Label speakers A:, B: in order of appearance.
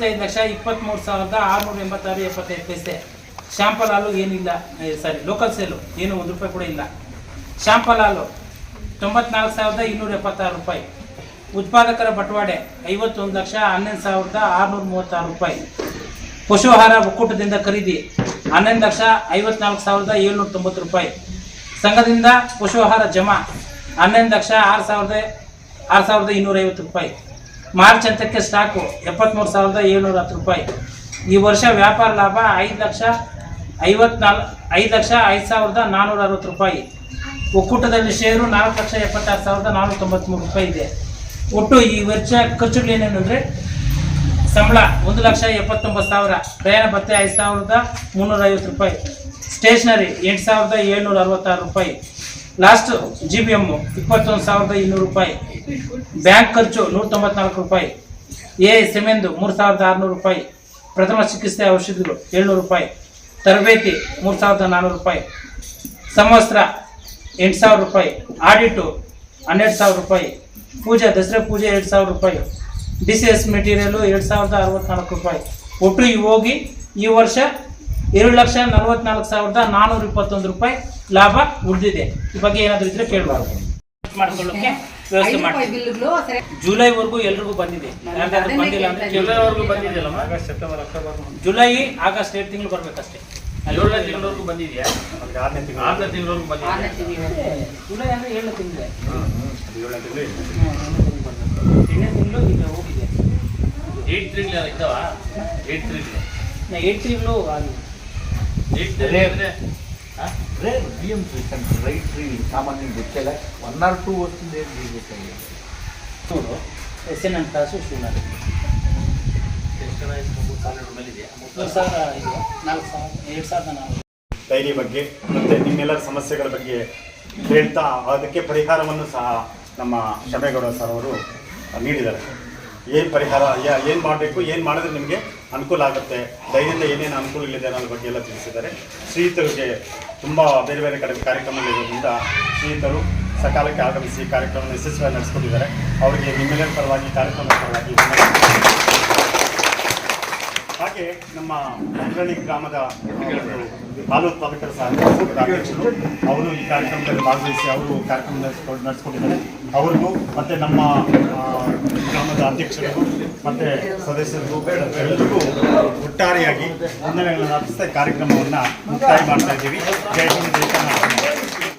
A: ಐವತ್ತೈದು ಲಕ್ಷ ಇಪ್ಪತ್ತ್ಮೂರು ಸಾವಿರದ ಆರುನೂರ ಎಂಬತ್ತಾರು ಎಪ್ಪತ್ತೈದು ಪೈಸೆ. ಶಾಂಪಲ್ ಹಾಲು ಏನಿಲ್ಲ ಸಾರಿ ಲೋಕಲ್ ಸೇಲು ಏನು ಒಂದು ರೂಪಾಯಿ ಕೂಡ ಇಲ್ಲ. ಶಾಂಪಲ್ ಹಾಲು, ತೊಂಬತ್ನಾಲ್ಕು ಸಾವಿರದ ಇನ್ನೂರ ಎಪ್ಪತ್ತಾರು ರೂಪಾಯಿ. ಉತ್ಪಾದಕರ ಬಟವಾಡೆ, ಐವತ್ತೊಂದು ಲಕ್ಷ, ಹನ್ನೊಂದು ಸಾವಿರದ ಆರುನೂರ ಮೂವತ್ತಾರು ರೂಪಾಯಿ. ಪಶುಹಾರ ಒಕ್ಕೂಟದಿಂದ ಖರೀದಿ, ಹನ್ನೊಂದು ಲಕ್ಷ, ಐವತ್ನಾಲ್ಕು ಸಾವಿರದ ಏಳ್ನೂರ ತೊಂಬತ್ತು ರೂಪಾಯಿ. ಸಂಘದಿಂದ ಪಶುಹಾರ ಜಮಾ, ಹನ್ನೊಂದು ಲಕ್ಷ, ಆರು ಸಾವಿರದ ಆರು ಸಾವಿರದ ಇನ್ನೂರೈವತ್ತು ರೂಪಾಯಿ. ಮಾರ್ಚ್ ಅಂತಕ್ಕೆ ಸ್ಟಾಕು ಎಪ್ಪತ್ತ್ಮೂರು ಸಾವಿರದ ಏಳ್ನೂರ ಹತ್ತು ರೂಪಾಯಿ. ಈ ವರ್ಷ ವ್ಯಾಪಾರ ಲಾಭ ಐದು ಲಕ್ಷ ಐವತ್ನಾಲ್ಕು ಐದು ಲಕ್ಷ ಐದು ಸಾವಿರದ ನಾನ್ನೂರ ಅರವತ್ತು ರೂಪಾಯಿ. ಒಕ್ಕೂಟದಲ್ಲಿ ಷೇರು ನಾಲ್ಕು ಲಕ್ಷ ಎಪ್ಪತ್ತಾರು ಸಾವಿರದ ನಾನ್ನೂರ ತೊಂಬತ್ತ್ಮೂರು ರೂಪಾಯಿ ಇದೆ. ಒಟ್ಟು ಈ ವರ್ಷ ಖರ್ಚುಗಳು ಏನೇನೆಂದರೆ ಸಂಬಳ ಒಂದು ಲಕ್ಷ ಎಪ್ಪತ್ತೊಂಬತ್ತು ಸಾವಿರ, ಪ್ರಯಾಣ ಭತ್ತೆ ಐದು ಸಾವಿರದ ಮುನ್ನೂರ ಐವತ್ತು ರೂಪಾಯಿ ಸ್ಟೇಷನರಿ ಎಂಟು ಸಾವಿರದ ಏಳ್ನೂರ ಅರವತ್ತಾರು ರೂಪಾಯಿ ಲಾಸ್ಟು ಜಿ ಬಿ ಎಮ್ಮು ಇಪ್ಪತ್ತೊಂದು ಸಾವಿರದ ಇನ್ನೂರು ರೂಪಾಯಿ. ಬ್ಯಾಂಕ್ ಖರ್ಚು ನೂರ ತೊಂಬತ್ನಾಲ್ಕು ರೂಪಾಯಿ. ಎ ಸೆಮೆಂದು ಮೂರು ಸಾವಿರದ ಆರುನೂರು ರೂಪಾಯಿ. ಪ್ರಥಮ ಚಿಕಿತ್ಸೆ ಔಷಧಿಗಳು ಏಳ್ನೂರು ರೂಪಾಯಿ. ತರಬೇತಿ ಮೂರು ಸಾವಿರದ ನಾನ್ನೂರು ರೂಪಾಯಿ. ಸಮವಸ್ತ್ರ ಎಂಟು ಸಾವಿರ ರೂಪಾಯಿ. ಆಡಿಟು ಹನ್ನೆರಡು ಸಾವಿರ ರೂಪಾಯಿ. ಪೂಜೆ ದಸರಾ ಪೂಜೆ ಎರಡು ಸಾವಿರ ರೂಪಾಯಿ. ಡಿ ಸಿ ಎಸ್ ಮೆಟೀರಿಯಲು ಎರಡು ಸಾವಿರದ ಅರವತ್ನಾಲ್ಕು ರೂಪಾಯಿ. ಒಟ್ಟು ಈ ಹೋಗಿ ಈ ವರ್ಷ ಎರಡು ಲಕ್ಷ ನಲವತ್ನಾಲ್ಕು ಸಾವಿರದ ನಾನ್ನೂರ ಇಪ್ಪತ್ತೊಂದು ರೂಪಾಯಿ ಲಾಭ ಉಳಿದಿದೆ. ಈ ಬಗ್ಗೆ ಏನಾದರೂ ಇದ್ರೆ ಕೇಳಬಾರ್ದು. ಮಾಡ್ಕೊಳ್ಳೋಕೆ? ವ್ಯವಸ್ಥೆ ಜುಲೈವರೆಗೂ ಎಲ್ರಿಗೂ ಬಂದಿದೆ. ಬಂದಿಲ್ಲ ಅಂದ್ರೆ.
B: ಜುಲೈವರೆಗೂ ಬಂದಿದೆಯಲ್ಲಮ್ಮ?
C: September October.
A: ಜುಲೈ ಆಗಸ್ಟ್ ಎರಡು ತಿಂಗಳು ಬರ್ಬೇಕಷ್ಟೇ.
B: ಏಳನೇ ತಿಂಗಳವರೆಗೂ ಬಂದಿದೆಯಾ?
C: ಆರನೇ ತಿಂಗಳು.
B: ಆರನೇ ತಿಂಗಳವರೆಗೂ ಬಂದಿದೆ
A: ಜುಲೈ ಅಂದ್ರೆ ಏಳನೇ ತಿಂಗಳೇ.
C: ಏಳನೇ ತಿಂಗಳು.
A: ಎಂಟನೇ ತಿಂಗಳು ಈಗ ಹೋಗಿದೆ.
B: ಏಟ್ ತಿಂಗಳು ಇದ್ದಾವ? ಏಟ್ ತಿಂಗಳು.
A: ತಿಂಗಳು ಆಗಿದೆ
B: ಏಟ್ ತಿಂಗಳು ಅಂದ್ರೆ
D: rare B M C right tree ಸಾಮಾನ್ಯ ಗೊತ್ತಿಲ್ಲ ಒನ್ ಆರ್ ಟೂ ವರ್ಷದಿಂದ ಏನು ಬೀಳ್ಬೇಕಾಗಿದೆ
A: ನೋಡು ಎಸ್ ಎನ್ ಎನ್ ಕ್ಲಾಸು
B: ಜನ
C: ಡೈರಿ ಬಗ್ಗೆ ಮತ್ತು ನಿಮ್ಮೆಲ್ಲರ ಸಮಸ್ಯೆಗಳ ಬಗ್ಗೆ ಹೇಳ್ತಾ ಅದಕ್ಕೆ ಪರಿಹಾರವನ್ನು ಸಹ ನಮ್ಮ ಶಮೇಗೌಡ ಸರ್ ಅವರು ನೀಡಿದ್ದಾರೆ. ಏನು ಪರಿಹಾರ ಏನು ಮಾಡಬೇಕು, ಏನು ಮಾಡಿದ್ರೆ ನಿಮಗೆ ಅನುಕೂಲ ಆಗುತ್ತೆ? ದೈನಂದಿನ ಏನೇನು ಅನುಕೂಲಗಳಿದೆ ಅನ್ನೋದ್ರ ಬಗ್ಗೆ ಎಲ್ಲ ತಿಳಿಸಿದ್ದಾರೆ. ಶ್ರೀಯುತರಿಗೆ ತುಂಬ ಬೇರೆ ಬೇರೆ ಕಡೆ ಕಾರ್ಯಕ್ರಮಗಳಿರೋದ್ರಿಂದ ಶ್ರೀಯುತರು ಸಕಾಲಕ್ಕೆ ಆಗಮಿಸಿ ಕಾರ್ಯಕ್ರಮವನ್ನು ಯಶಸ್ವಿಯಾಗಿ ನಡೆಸ್ಕೊಂಡಿದ್ದಾರೆ. ಅವರಿಗೆ ನಿಮ್ಮೆಲ್ಲರ ಪರವಾಗಿ, ಕಾರ್ಯಕ್ರಮದ ಪರವಾಗಿ. ಹಾಗೆ ನಮ್ಮ ಮಂಗಳಿ ಗ್ರಾಮದ ಹಾಲು ಉತ್ಪಾದಕರ ಅಧ್ಯಕ್ಷರು ಅವರು ಈ ಕಾರ್ಯಕ್ರಮದಲ್ಲಿ ಭಾಗವಹಿಸಿ ಅವರು ಕಾರ್ಯಕ್ರಮ ನಡೆಸ್ಕೊಂಡು ನಡೆಸ್ಕೊಂಡಿದ್ದಾರೆ ಅವ್ರಿಗೂ ಮತ್ತು ನಮ್ಮ ಗ್ರಾಮದ ಅಧ್ಯಕ್ಷರಿಗೂ ಮತ್ತು ಸದಸ್ಯರಿಗೂ ಎಲ್ಲರಿಗೂ ಒಟ್ಟಾರೆಯಾಗಿ ವಂದನೆಗಳನ್ನು ಅರ್ಪಿಸ್ತಾ ಕಾರ್ಯಕ್ರಮವನ್ನು ಮುಕ್ತಾಯ ಮಾಡ್ತಾ ಇದ್ದೀವಿ. ಜಯ ಹಿಂದ್